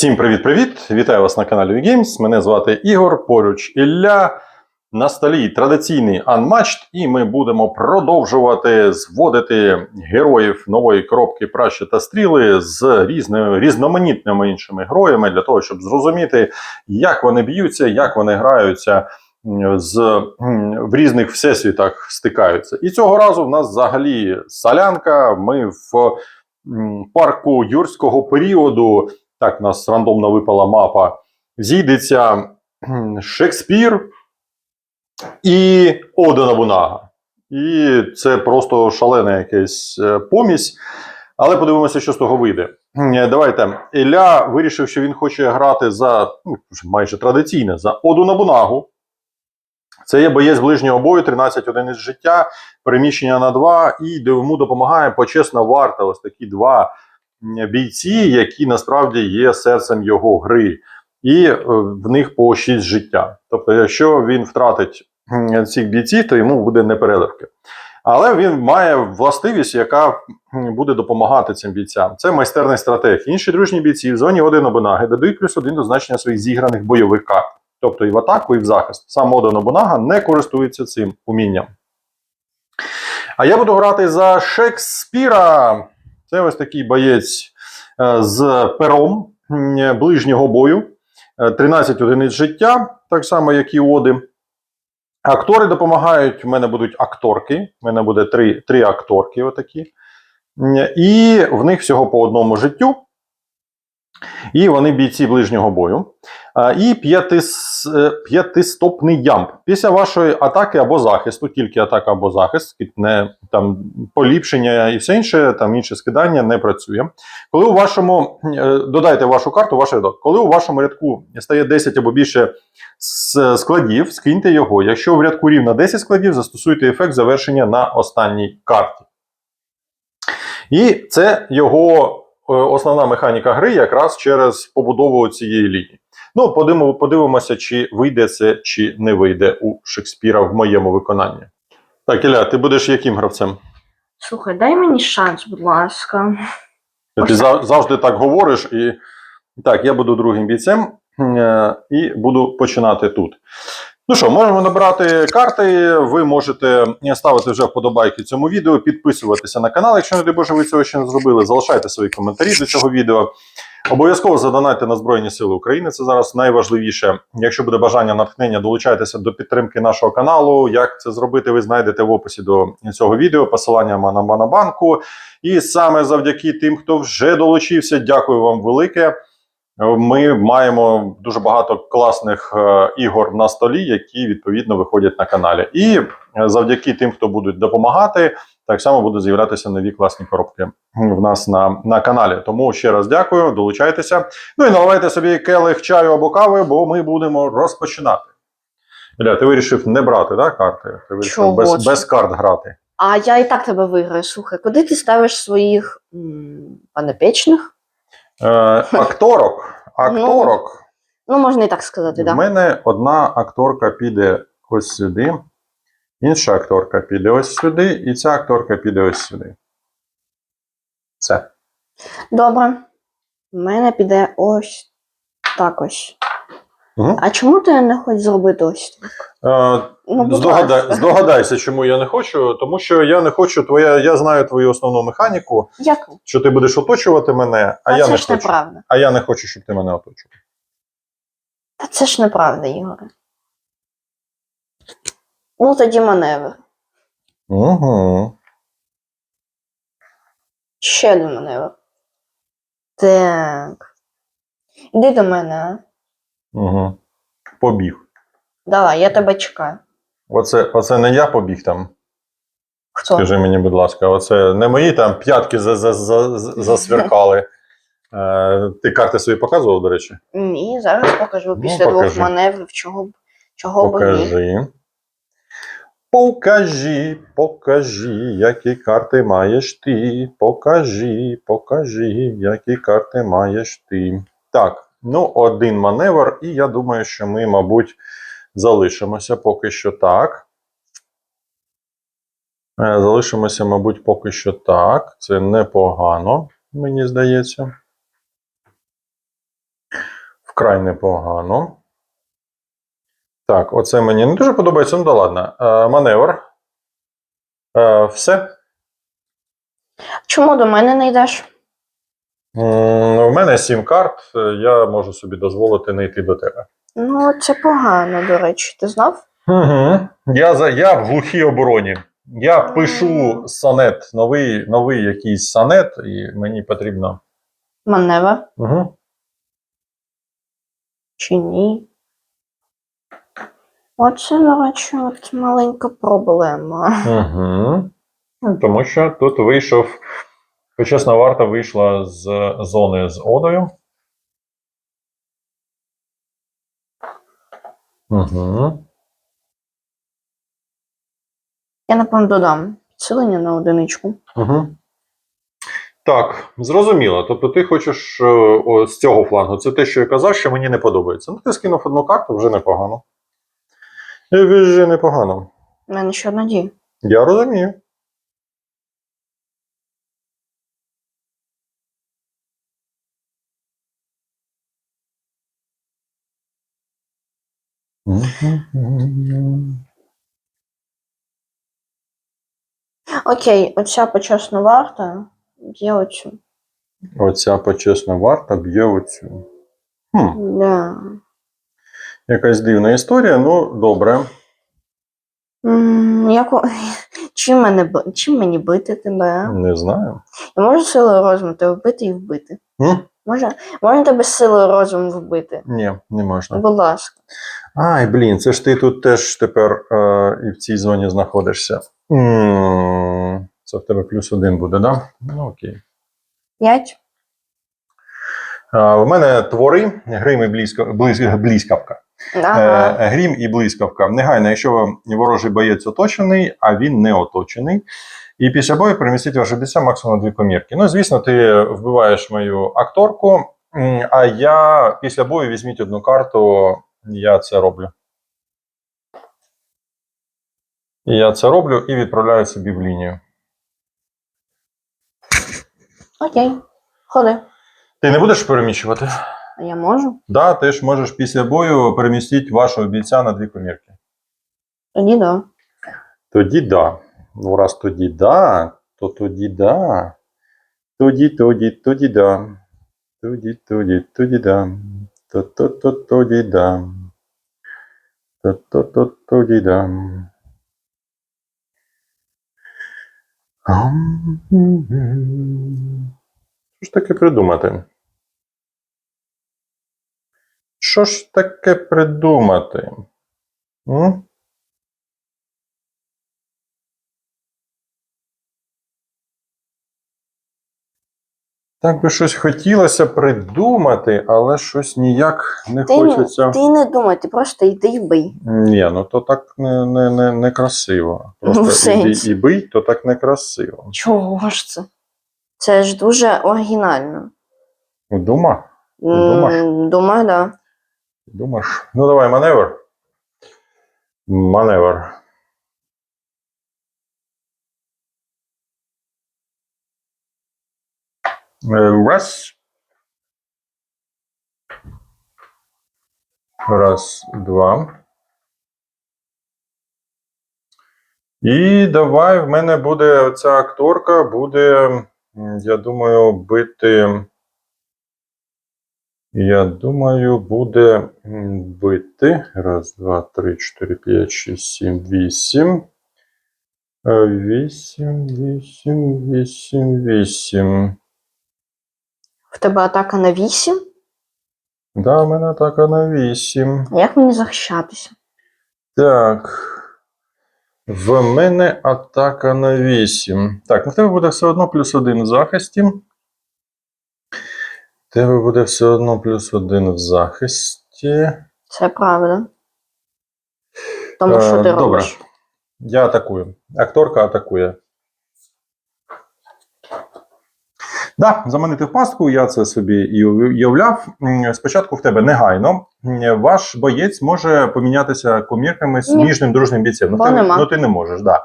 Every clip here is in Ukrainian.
Всім привіт-привіт! Вітаю вас на каналі VGames. Мене звати Ігор, поруч Ілля. На столі традиційний Unmatched, і ми будемо продовжувати зводити героїв нової коробки пращі та стріли з різними різноманітними іншими героями для того, щоб зрозуміти, як вони б'ються, як вони граються з, в різних всесвітах стикаються. І цього разу в нас взагалі солянка. Ми в парку юрського періоду. Так, у нас рандомно випала мапа. Зійдеться Шекспір і Ода Набунага. І це просто шалена якась е, помість. Але подивимося, що з того вийде. Е, Давайте. Ілля вирішив, що він хоче грати за ну, майже традиційне, за Оду Набунагу. Це є боєць ближнього бою, 13 одиниць життя, переміщення на 2, і йому допомагає почесна варта. Ось такі два бійці, які насправді є серцем його гри, і е, в них по 6 життя. Тобто, якщо він втратить цих бійців, то йому буде непереливки. Але він має властивість, яка буде допомагати цим бійцям. Це майстерний стратег. Інші дружні бійці в зоні один Нобунаги додають плюс один до значення своїх зіграних бойових карт. Тобто і в атаку, і в захист. Сам Ода Нобунага не користується цим умінням. А я буду грати за Шекспіра. Це ось такий боєць е, з пером ближнього бою. Е, 13 одиниць життя, так само, як і Оди. Актори допомагають. У мене будуть акторки. У мене буде три, три акторки. Отакі. І в них всього по одному життю. І вони бійці ближнього бою. І е, п'ятистопний ямп. Після вашої атаки або захисту, тільки атака або захист, не там поліпшення і все інше, там інше скидання не працює. Коли у вашому е, додайте вашу карту, ваш рядок. Коли у вашому рядку стає 10 або більше складів, скиньте його. Якщо в рядку рівно 10 складів, застосуйте ефект завершення на останній карті. І це його основна механіка гри якраз через побудову цієї лінії. Ну, подивимося, чи вийде це, чи не вийде у Шекспіра в моєму виконанні. Так, Ілля, ти будеш яким гравцем? Слухай, дай мені шанс, будь ласка. Ти завжди так говориш, і так, я буду другим бійцем е, і буду починати тут. Ну що, можемо набирати карти. Ви можете ставити вже вподобайки цьому відео, підписуватися на канал, якщо не дай Боже, ви цього ще не зробили. Залишайте свої коментарі до цього відео. Обов'язково задонайте на Збройні Сили України. Це зараз найважливіше. Якщо буде бажання натхнення, долучайтеся до підтримки нашого каналу. Як це зробити, ви знайдете в описі до цього відео. Посилання на Монобанку. І саме завдяки тим, хто вже долучився, дякую вам велике. Ми маємо дуже багато класних е, ігор на столі, які відповідно виходять на каналі. І е, завдяки тим, хто будуть допомагати, так само будуть з'являтися нові класні коробки в нас на, на каналі. Тому ще раз дякую, долучайтеся. Ну і наливайте собі келих чаю або кави, бо ми будемо розпочинати. Ілля, ти вирішив не брати да, карти? Ти вирішив Чого без, без карт грати. А я і так тебе виграю. Слухай, куди ти ставиш своїх м? Е, акторок. Акторок. Ну, можна і так сказати, У так. Мене одна акторка піде ось сюди, інша акторка піде ось сюди, і ця акторка піде ось сюди. Все. Добре. У мене піде ось так ось. Угу. А чому ти не хочеш зробити ось так? Е, Ну, будь здогадай, здогадайся, чому я не хочу, тому що я не хочу твоя. Я знаю твою основну механіку, Як? що ти будеш оточувати мене, а Та я це не ж хочу. неправда. А я не хочу, щоб ти мене оточував. Та це ж неправда, Ігоре. Ну, тоді маневр. Угу. Ще один маневр. Так. Іди до мене, а? Угу. Побіг. Давай, я тебе чекаю. Оце, оце не я побіг там. Хто? Скажи мені, будь ласка, оце не мої там п'ятки за, за, за, за- засверкали. Е, ти карти свої показував, до речі? Ні, зараз покажу Ну, після покажи. двох маневрів, чого, б- чого б. Покажи. Покажи, покажи, які карти маєш ти. Покажи, покажи, які карти маєш ти. Так, ну, один маневр, і я думаю, що ми, мабуть, залишимося поки що так. Е, Залишимося, мабуть, поки що так. Це непогано, мені здається. Вкрай непогано. Так, оце мені не дуже подобається. Ну да ладно. Е, маневр. Е, все. Чому до мене не йдеш? У мене сім карт, е, я можу собі дозволити не йти до тебе. Ну, це погано, до речі. Ти знав? Угу. Я, за, я в глухій обороні. Я пишу сонет, новий, новий якийсь сонет, і мені потрібно. Маневр Угу. чи ні? Оце, до речі, от маленька проблема. Угу. Тому що тут вийшов. Почесна варта вийшла з зони з Одою. Угу. Я, напевно, додам підсилення на одиничку. Угу. Так, зрозуміло. Тобто ти хочеш е, о, з цього флангу. Це те, що я казав, що мені не подобається. Ну, ти скинув одну карту, вже непогано. Е, Вже непогано. У мене ще одна дія. Я розумію. Окей, оця почесна варта є оцю. Оця почесна варта б'є оцю. Хм, Да. якась дивна історія, ну добре. М. Чим, мене... б- Чим мені бити тебе? Не знаю. Я можу силою розуму тебе вбити і вбити. М? Може, можна тебе силою розуму вбити? Ні, не можна. Будь ласка. Ай, блін, це ж ти тут теж тепер е, і в цій зоні знаходишся. м це в тебе плюс один буде, так? Да? Ну окей. П'ять. В мене твори грим і близько, близь, блискавка. Ага. Е, грім і блискавка. Негайно, якщо ворожий боєць оточений, а він не оточений. І після бою перемістіть ваше бійця максимум на дві комірки. Ну, звісно, ти вбиваєш мою акторку, а я після бою візьміть одну карту, я це роблю. Я це роблю і відправляю собі в лінію. Окей. Ходи. Ти не будеш переміщувати? Я можу? Да, ти ж можеш після бою перемістити вашого бійця на дві комірки. Тоді да. Тоді да. Ну, раз тоді да, то тоді да. Тоді, тоді, тоді да. Тоді, тоді, тоді да. То, то, то, тоді да. То, то, то, тоді да. Що ж таке придумати? Що ж таке придумати? М? Так би щось хотілося придумати, але щось ніяк не Ти, хочеться. ти не думай, ти просто йди і бий. Ні, ну то так не, не, не, не красиво. Ну, Просто іди сенсі. і бий, то так не красиво. Чого ж це? Це ж дуже оригінально. Дума? М, Думаєш? Думаю, да. Думаєш? Ну давай маневр. Маневр. Е, Раз. Раз, два. І давай в мене буде оця акторка, буде, я думаю, бити. Я думаю, буде бити. Раз, два, три, чотири, п'ять, шість, сім, вісім. Е, Вісім, вісім, вісім, вісім. В тебе атака на 8? Да, в мене атака на вісім. А як мені захищатися? Так. В мене атака на 8. Так, ну в тебе буде все одно плюс один в захисті. В тебе буде все одно плюс один в захисті. Це правда. Тому Е, що ти добре. робиш? Я атакую. Акторка атакує. Да, заманити в пастку, я це собі і уявляв. Спочатку в тебе негайно. Ваш боєць може помінятися комірками з ніжним дружним бійцем. Ну ти, нема. ну, ти не можеш, да.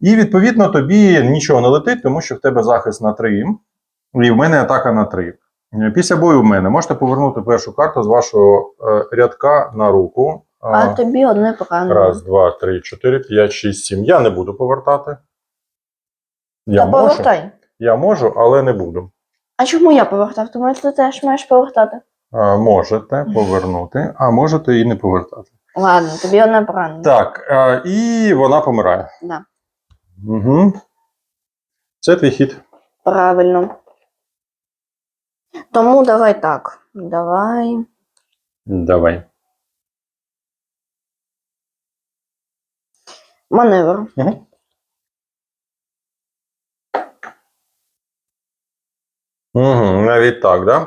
І відповідно тобі нічого не летить, тому що в тебе захист на 3, і в мене атака на 3. Е, Після бою в мене можете повернути першу карту з вашого е, рядка на руку. А Е, тобі одне поранення. Раз, два, три, чотири, п'ять, шість, сім. Я не буду повертати. Я Та можу, повертай. Я можу, але не буду. А чому я повертав? Тому що ти теж маєш повертати. А, можете повернути, а можете і не повертати. Ладно, тобі одне поранення. Так, е, і вона помирає. Да. Угу. Це твій хід. Правильно. Тому давай так. Давай. Давай. Маневр. Угу. Угу, навіть так, да?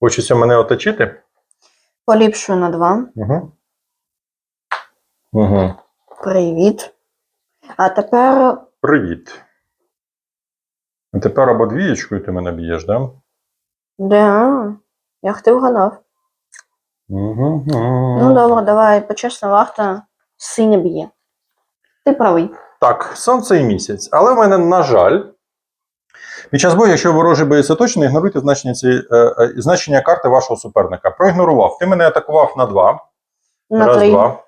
Хочеться мене оточити? Поліпшую на 2. Угу. Угу. Привіт. А тепер. Привіт. А тепер або двієчкою ти мене б'єш, да? Да. Як ти вгадав? Угу. Ну добре, давай, почесна варта синя б'є. Ти правий. Так, сонце і місяць. Але в мене, на жаль, під час бою, якщо ворожий боєць оточений, ігноруйте значення, цієї, е, е, значення карти вашого суперника. Проігнорував. Ти мене атакував на 2. На Раз, три. два.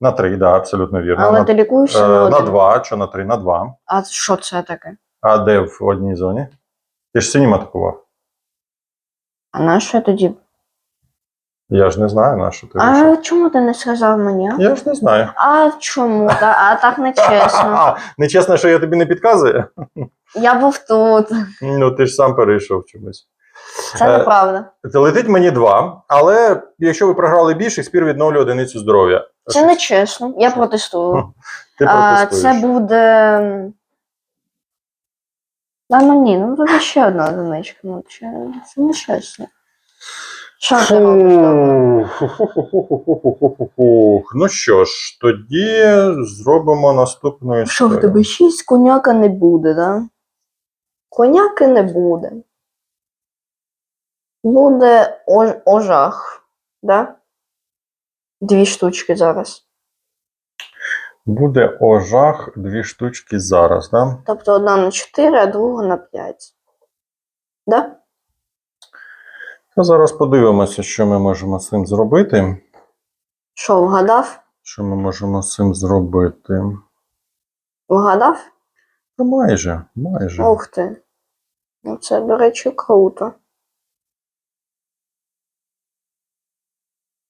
На 3, да, абсолютно вірно. Але на, ти лікуєшся е, на на один. 2, що на 3, на 2. А що це таке? А де в одній зоні? Ти ж синім атакував. А на що тоді? Я ж не знаю, на що ти вийшов. А чому ти не сказав мені? Я ж не знаю. А чому? Та, а так не чесно. А, нечесно, що я тобі не підказую? Я був тут. Ну, ти ж сам перейшов чомусь. Це Е, неправда. Летить мені 2, але якщо ви програли більше, спір відновлює одиницю здоров'я. Це не чесно. Я протестую. Ти А, це буде. А ну ні, ну тут ще одна одиничка. Ну, це, не чесно. Що ти робиш? Ну що ж, тоді зробимо наступну Що в тебе шість коняка не буде, да? Коняки не буде. Буде ожах, да? Дві штучки зараз. Буде ожах дві штучки зараз, да? Тобто одна на 4, а друга на 5. Да? Та зараз подивимося, що ми можемо з цим зробити. Що, вгадав? Що ми можемо з цим зробити? Вгадав? Та майже, майже. Ух ти. Ну, це, до речі, круто.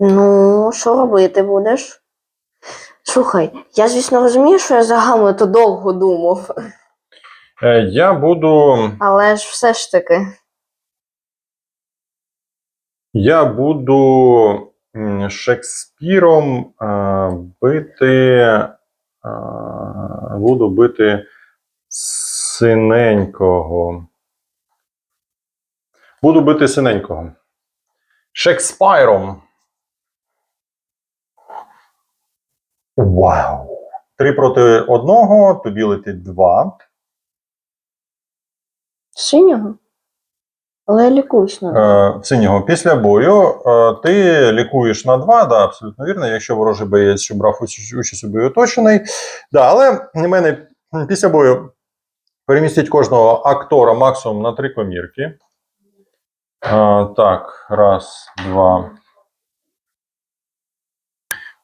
Ну, що робити будеш? Слухай, я, звісно, розумію, що я за Гамлета довго думав, Е, я буду. але ж все ж таки. Я буду Шекспіром а, бити. А, буду бити синенького. Буду бити синенького. Шекспайром. Вау! Три проти одного, тобі летить два. Синього? Але я лікуюсь на Е, синього. Після бою е, ти лікуєш на 2, да, абсолютно вірно, якщо ворожий боєць, що брав участь, участь у бою оточений. Да, але в мене після бою перемістить кожного актора максимум на 3 комірки. Так, раз, два.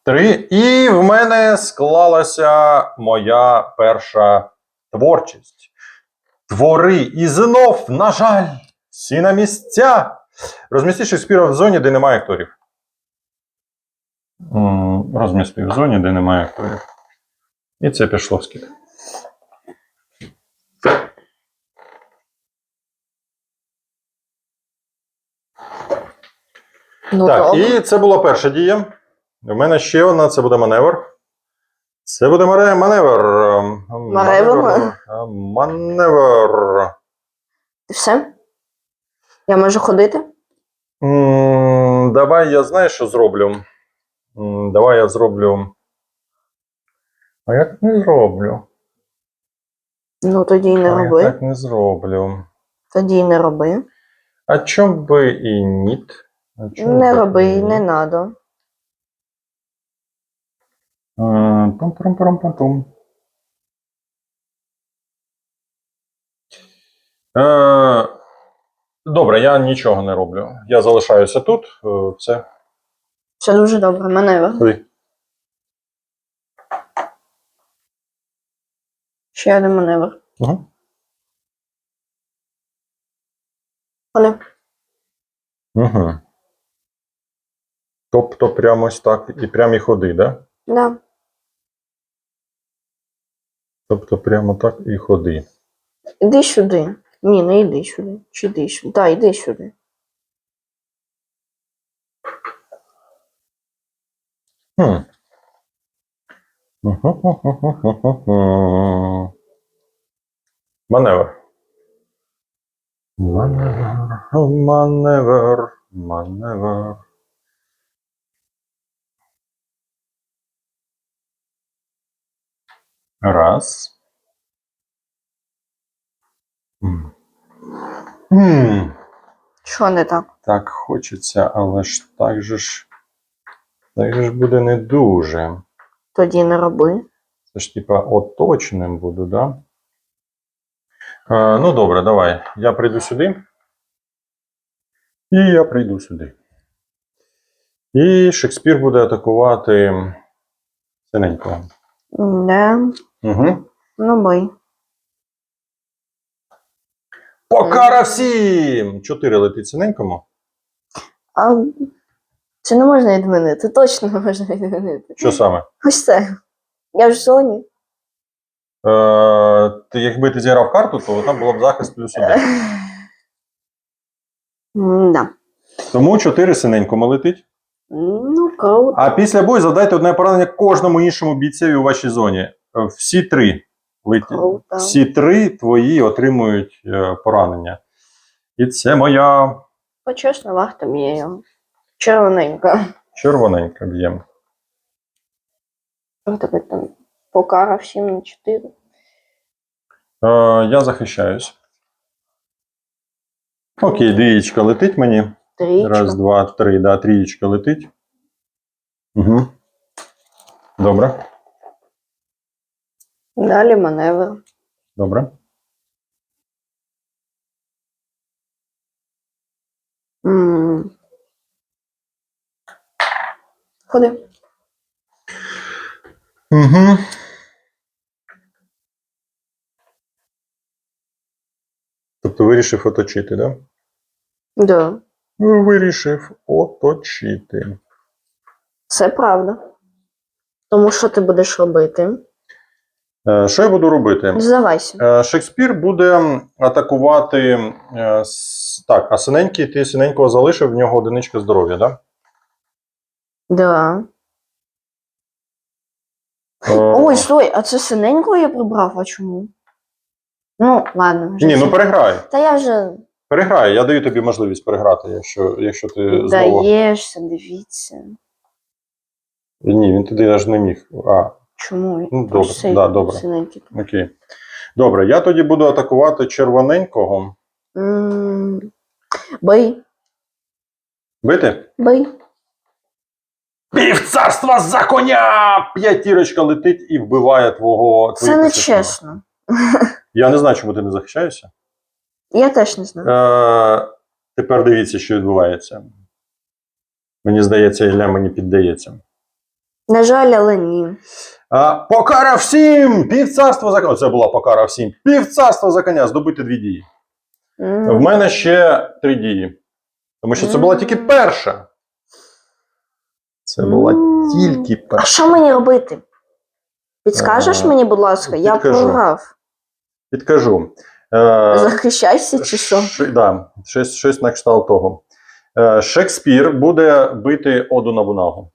Три. І в мене склалася моя перша творчість. Твори і знов, на жаль, всі на місця. Розмістив Шекспіра в зоні, де немає акторів. М, Розмістив в зоні, де немає акторів. І це пішло в ну, Так, добре. і це була перша дія. У мене ще одна, це буде маневр. Це буде маневр. Маневр? Маневр. Маневр. І все? Я можу ходити? М, Давай я знаєш, що зроблю. М, Давай я зроблю. А я так не зроблю. Ну, тоді й не а я роби. так не зроблю. Тоді й не роби. А чом би і ніт? А Не би роби, не ні? надо. Е, Пам-пам-пам-пам-пам. Е, Добре. Я нічого не роблю. Я залишаюся тут. е, Все. Це дуже добре. Маневр. Ходи. Ще один маневр. Угу. Вони. Угу. Тобто прямо ось так і прямо і ходи, да? Да. Тобто прямо так і ходи. Іди сюди. Ні, не йди сюди. Чи йди сюди? Так, іди сюди. Хм. Маневр. Маневр, маневр, маневр. Раз. Що не так? Так хочеться, але ж так же ж. Так же ж буде не дуже. Тоді не роби. Це ж типа оточеним буду, да? Е, ну, добре, давай. Я прийду сюди. І я прийду сюди. І Шекспір буде атакувати синенького. Да. Угу. Ну бий. Покара всім! Чотири летить синенькому. А це не можна відмінити. Точно не можна відмінити. Що саме? Ось це. Я ж в зоні. Е, ти, якби ти зіграв карту, то там було б захист плюс один. Да. Тому чотири синенькому летить. Ну, круто. А після бою завдайте одне поранення кожному іншому бійцеві у вашій зоні. Е, Всі три леті- всі три твої отримують е, поранення. І це моя Почесна вахта б'є його. Червоненька. червоненька б'єм. Ось тебе там покара всім на 4. Е, я захищаюсь. Окей, двієчка летить мені. Трічка. Раз, два, три, да, трієчка летить. Угу. Добре, Далі маневр. добре. М. Ходи. Угу. Тобто вирішив оточити, так? Да? Да. Вирішив оточити. Це правда. Тому що ти будеш робити? Е, Що я буду робити? Здавайся. Е, Шекспір буде атакувати. е, Так, а синенький, ти синенького залишив, в нього одиничка здоров'я, так? Да. Да? Ой, стой, а це синенького я прибрав, а чому? Ну, ладно. вже Ні, ну переграй. Та я вже Переграй, я даю тобі можливість переграти, якщо, якщо ти знову. даєшся, дивіться. Ні, він туди аж не міг. А, Чому? Ну, добре, Ось цей да, добре. Синенький. окей. Добре, я тоді буду атакувати червоненького. М, Бий, Бити? бий. Півцарства за коня! П'ятірочка летить і вбиває твого. Це твоїх не підписників. чесно. Я не знаю, чому ти не захищаєшся. Я теж не знаю. Е, тепер дивіться, що відбувається. Мені здається, Ілля мені піддається. На жаль, але ні. А, покара всім! Півцарства за коня. Це була покара всім. Півцарства за коня, здобути дві дії. М, В мене ще три дії. Тому що це була тільки перша. Це була М. тільки А що мені робити? Підскажеш Е, мені, будь ласка, я програв. Підкажу. Е, Захищайся чи що? Ш- да, щось, щось на кшталт того. Е, Шекспір буде бити Оду Набунагу.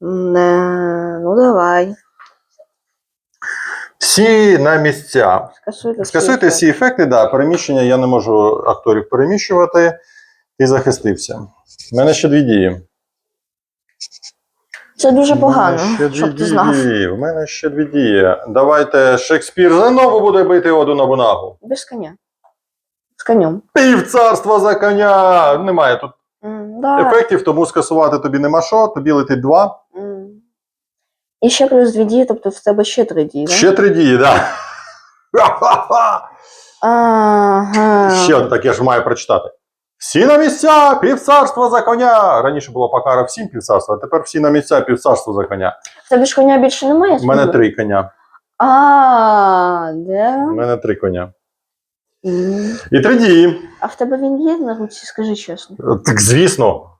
Не, ну давай. Всі на місця. Скасуйте, Скасуйте всі всі ефекти, да, переміщення я не можу акторів переміщувати. Ти захистився. У мене ще дві дії. Це дуже погано, щоб ти знав. У мене ще дві дії. Давайте Шекспір знову буде бити Оду Набунагу. Без коня. З конем. Півцарства за коня! Немає тут М, Да. ефектів, тому скасувати тобі нема що. Тобі летить два. М. І ще плюс дві дії, тобто в тебе ще три дії, да? Ще три дії, так. Да. Ага. Ще таке ж маю прочитати. Всі на місця, півцарства за коня. Раніше було покара всім півцарства, а тепер всі на місця, півцарства за коня. Тебе ж коня більше немає? У мене три коня. А, де? У мене три коня. І три дії. А в тебе він є на руці, скажи чесно. Так звісно.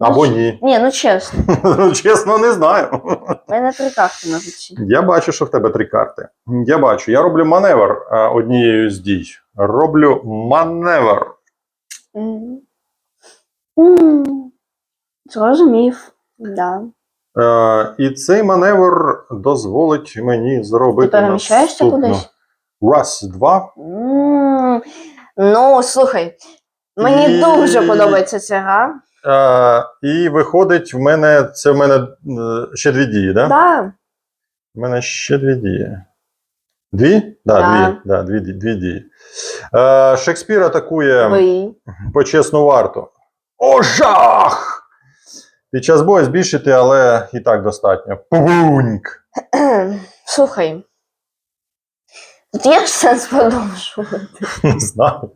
Або ні. Ні, ну чесно. Ну, Чесно, не знаю. У мене три карти на руці. Я бачу, що в тебе три карти. Я бачу, я роблю маневр а, однією з дій. Роблю маневр. М. М. Зрозумів. Да. Е, і цей маневр дозволить мені зробити. Ти переміщаєшся кудись? Раз, два. М. Ну, слухай, мені І- дуже подобається ця гра. І виходить, в мене це в мене е, ще дві дії, да? Да. У мене ще дві дії. Дві? Да, Да. Дві, да, дві, дві дії. Е, Шекспір атакує Ви. почесну варту. О, жах! Під час бою збільшити, але і так достатньо. Пуньк! Слухай. Тут є ж сенс продовжувати. Не знаю.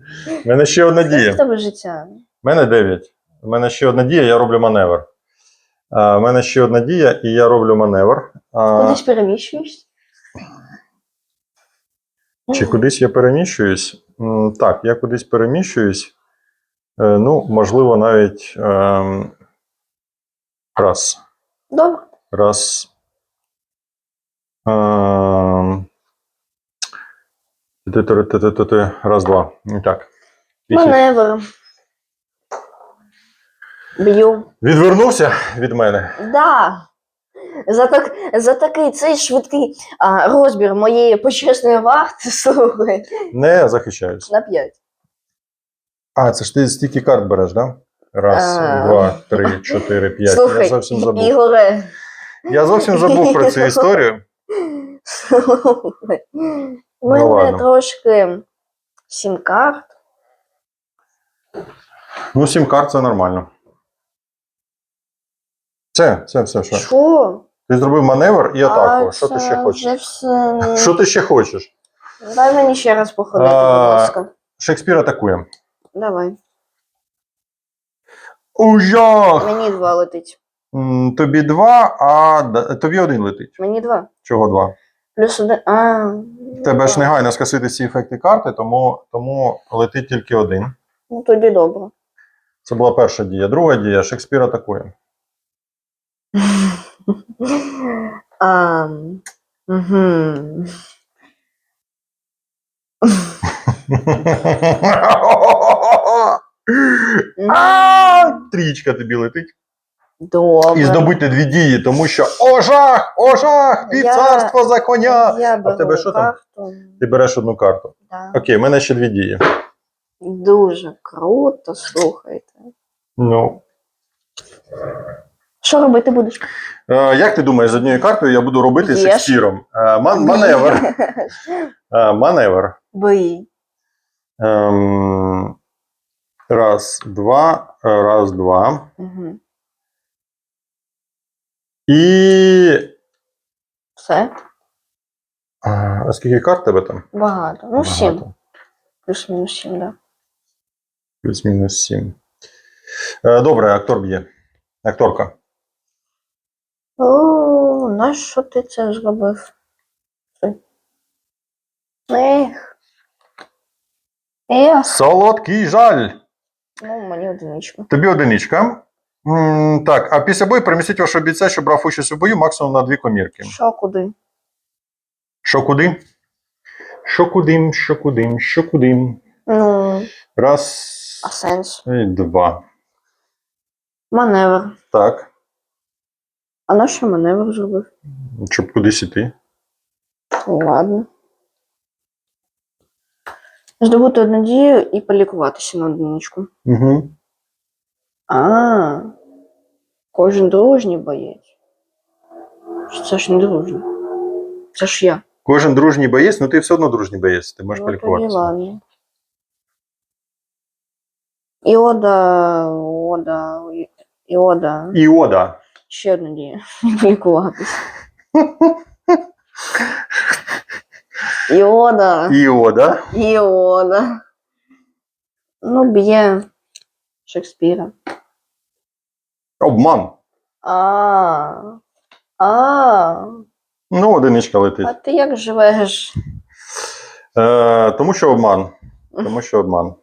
У мене ще одна в дія. тебе життя? У мене 9. У мене ще одна дія, я роблю маневр. У мене ще одна дія, і я роблю маневр. Кудись переміщуєшся? Чи кудись я переміщуюсь? Так, я кудись переміщуюсь. Е, Ну, можливо, навіть ем, раз. Добре. Раз. Ем. Раз, два. Так. Піхід. Маневр. Б'ю. Відвернувся від мене. Да. За, так, за такий цей швидкий а, розбір моєї почесної варти, слухай, Не захищаюсь. на 5. А, це ж ти стільки карт береш, да? Раз, А. два, три, чотири, п'ять. Слухай, я зовсім забув. Ігоре. Я зовсім забув про цю історію. Слухай. У мене Ну, ладно. трошки сім карт. Ну, сім карт це нормально. Це, це все, що. Що? Ти зробив маневр і атаку. А, Що ти ще хочеш? вже все. Що ти ще хочеш? Дай мені ще раз походити, будь ласка. Шекспір атакує. Давай. Ужах! Мені два летить. М, Тобі два, а д- тобі один летить. Мені два. Чого два? Плюс один. А. В тебе ж негайно скасити всі ефекти карти, тому, тому летить тільки один. Ну тоді добре. Це була перша дія. Друга дія Шекспір атакує. А, угу. А, Трічка тобі летить. Добре. І здобути дві дії, тому що ожах! Ожах! Півцарство за коня! Я в беру тебе що там? карту. Ти береш одну карту. Да. Окей, в мене ще дві дії. Дуже круто, слухайте. Ну. Що робити будеш? Е, як ти думаєш, з однією картою я буду робити Б'єш. Шекспіром? Е, ман- маневр. Е, маневр. Бий. Ем, раз, два, е, раз, два. Угу. І. Все. А а скільки карт в тебе там? Багато. Ну, сім. Багато. Плюс-мінус сім, да. Плюс-мінус сім. Е, добре, актор б'є. Акторка. О, нащо ти це зробив? Ех. Ех. Солодкий жаль. Ну, мені одиничку. Тобі одиничка. М, так, а після бою перемістіть вашого бійця, що брав участь у бою, максимум на дві комірки. Що куди? Що куди? Що куди, що куди, що куди. Ну, Раз, а сенс? і два. Маневр. Так, А на що маневр зробив? щоб кудись іти. Ну, Ладно. Здобути одну дію і полікуватися на одиничку. Угу. А, кожен дружній боєць. Це ж не дружній. Це ж я. Кожен дружній боєць, ну ти все одно дружній боєць, ти можеш Ну, тоді полікуватися. ладно. Іода, Ода, Іода. Іода. Ще одну дію. І полікуватися. Іода. Іода. Іода. Ну, б'є Шекспіра. Обман. А. А. Ну, одиничка летить. А ти як живеш? Е, тому що обман. Тому що обман.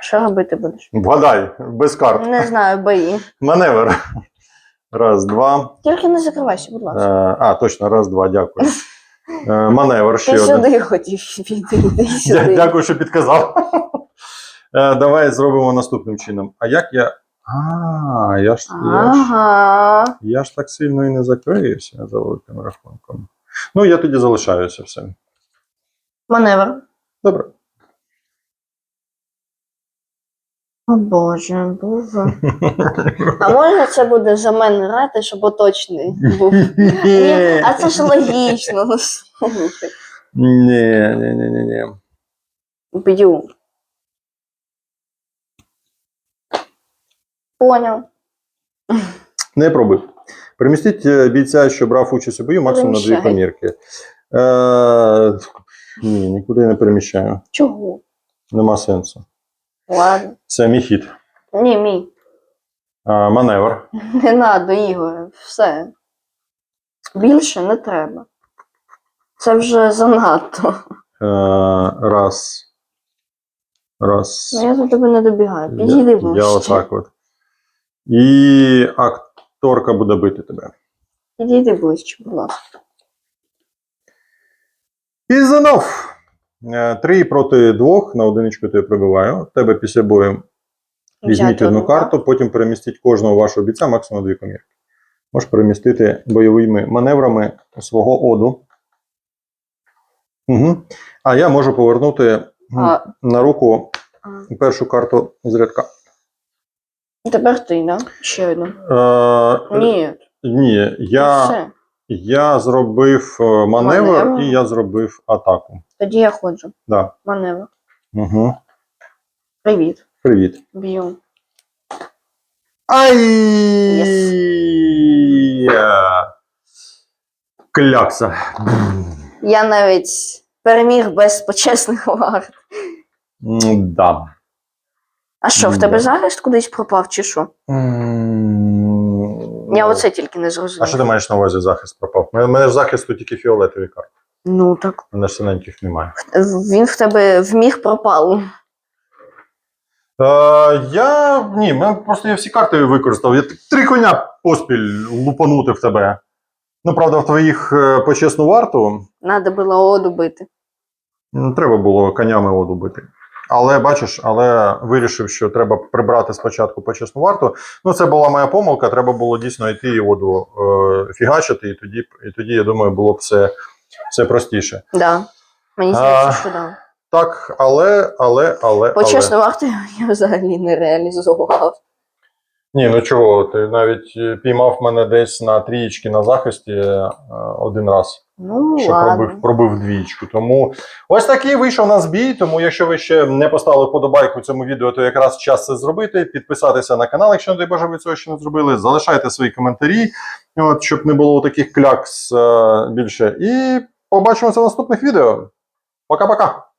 Що робити будеш? Вгадай, без карт. Не знаю, бої. Маневр. Раз, два. Тільки не закривайся, будь Е, ласка. а, точно, раз, два, дякую. Е, маневр ще Ти один. сюди хотів піти, йди Дя- сюди. Дякую, що підказав. Е, давай зробимо наступним чином. А як я. А, я ж, я, ж, Ага. я ж так сильно і не закриюся за великим рахунком. Ну, я тоді залишаюся все. Маневр. Добре. О Боже, боже. А можна це буде за мене грати, щоб оточний був? Ні, а це ж логічно. ну. Ні, ні, ні, ні, ні. Б'ю. Поняв. Не пробуй. Перемістіть е, бійця, що брав участь у бою, максимум на дві комірки. Е, ні, нікуди не переміщаю. Чого? Нема сенсу. Ладно. Це мій хід. Ні, мій. А, маневр. Не надо, Ігоре. Все. Більше не треба. Це вже занадто. Е, раз. Раз. Ну, я до тебе не добігаю. Підійди я, ближче. я отак от. І акторка буде бити тебе. Підійди ближче, будь ласка. Е, Три проти двох на одиничку тебе прибиваю. Тебе після бою візьміть одну карту, потім перемістіть кожного вашого бійця максимум дві комірки. Можеш перемістити бойовими маневрами свого оду. Угу. А я можу повернути А, на руку першу карту з рядка. Тепер ти, да? Ще одну. Е, Ні. Ні, я, я зробив е, маневр, Маневр. і я зробив атаку. Тоді я ходжу. Да. Маневр. Угу. Привіт. Привіт. Б'ю. Ай! Yes. Клякса. Я навіть переміг без почесних варт. Да. А що, в тебе захист кудись пропав, чи що? Я ну, оце тільки не зрозумів. А що ти маєш на увазі захист пропав? У мене- У мене ж захисту тільки фіолетові карти. Ну так. У ж синеньких немає. Він в тебе вміг пропав. Е, я ні, мене просто я всі карти використав. Я три коня поспіль лупанути в тебе. Ну, правда, в твоїх е, почесну варту Надо було оду бити. не треба було конями воду бити. Але бачиш, але вирішив, що треба прибрати спочатку почесну варту. Ну, це була моя помилка. Треба було дійсно йти і воду е, фігачити, і тоді, і тоді, я думаю, було б все, все простіше. Да. Мені А, здається, що да. Так, але, але, але. Почесно варту я взагалі не реалізував. Ні, ну чого, ти навіть е, піймав мене десь на трієчки на захисті е, один раз, Ну, що ладно. пробив, пробив двічку. Тому ось такий вийшов у нас бій. Тому, якщо ви ще не поставили вподобайку цьому відео, то якраз час це зробити. Підписатися на канал, якщо не дай Боже, ви цього ще не зробили. Залишайте свої коментарі, от, щоб не було таких клякс е, більше. І побачимося в наступних відео. Пока-пока.